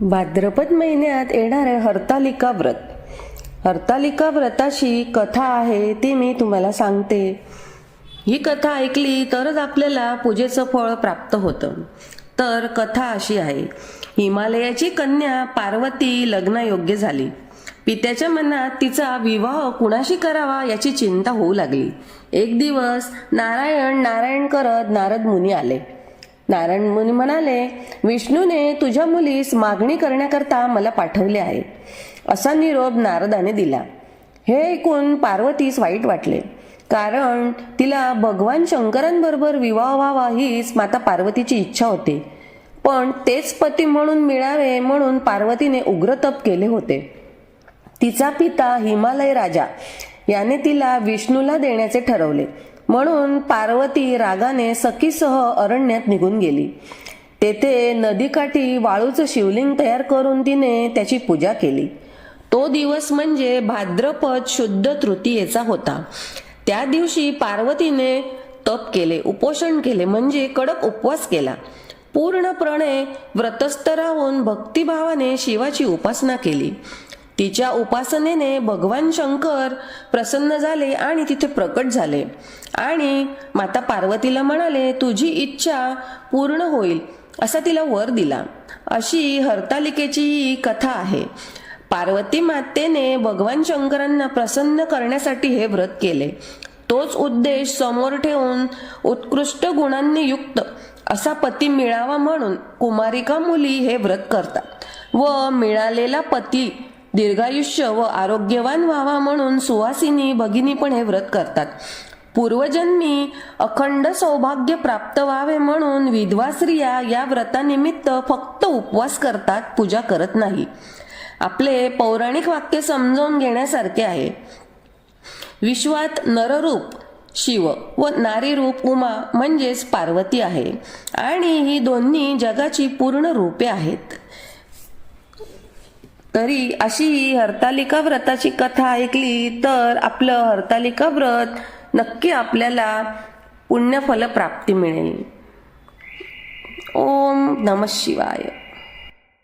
भाद्रपद महिन्यात येणारे हरतालिका व्रत. हरतालिका व्रताची कथा आहे ती मी तुम्हाला सांगते. ही कथा ऐकली तरच आपल्याला पूजेचं फळ प्राप्त होतं. तर कथा अशी आहे. हिमालयाची कन्या पार्वती लग्नायोग्य झाली. पित्याच्या मनात तिचा विवाह कुणाशी करावा याची चिंता होऊ लागली. एक दिवस नारायण नारायण करत नारद मुनी आले. नारायण मुनी म्हणाले विष्णूने तुझ्या मुलीस मागणी करण्याकरता मला पाठवले आहे. असा निरोप नारदाने दिला. हे ऐकून पार्वतीस वाईट वाटले. कारण तिला भगवान शंकरांबरोबर विवाह व्हावा हीच माता पार्वतीची इच्छा होती. पण तेच पती म्हणून मिळावे म्हणून पार्वतीने उग्र तप केले होते. तिचा पिता हिमालय राजा याने तिला विष्णूला देण्याचे ठरवले. म्हणून पार्वती रागाने सखीसह अरण्यात निघून गेली. तेथे नदीकाठी वाळूचं शिवलिंग तयार करून तिने त्याची पूजा केली. तो दिवस म्हणजे भाद्रपद शुद्ध तृतीयेचा होता. त्या दिवशी पार्वतीने तप केले उपोषण केले म्हणजे कडक उपवास केला. पूर्णपणे व्रतस्थ राहून भक्तिभावाने शिवाची उपासना केली. तिच्या उपासनेने भगवान शंकर प्रसन्न झाले आणि तिथे प्रकट झाले. आणि माता पार्वतीला म्हणाले तुझी इच्छा पूर्ण होईल असा तिला वर दिला. अशी हरतालिकेची ही कथा आहे. पार्वती मातेने भगवान शंकरांना प्रसन्न करण्यासाठी हे व्रत केले. तोच उद्देश समोर ठेवून उत्कृष्ट गुणांनी युक्त असा पती मिळावा म्हणून कुमारिका मुली हे व्रत करतात व मिळालेला पती दीर्घायुष्य व आरोग्यवान व्हावा म्हणून सुवासिनी भगिनी पण हे व्रत करतात. पूर्वजन्मी अखंड सौभाग्य प्राप्त व्हावे म्हणून विधवा स्त्रिया या व्रतानिमित्त फक्त उपवास करतात पूजा करत नाही. आपले पौराणिक वाक्य समजावून घेण्यासारखे आहे. विश्वात नररूप शिव व नारी रूप उमा म्हणजेच पार्वती आहे. आणि ही दोन्ही जगाची पूर्ण रूपे आहेत. तरी अशी हरतालिका व्रताची कथा ऐकली तर आपलं हरतालिका व्रत नक्की आपल्याला पुण्यफल प्राप्ती मिळेल. ओम नम शिवाय.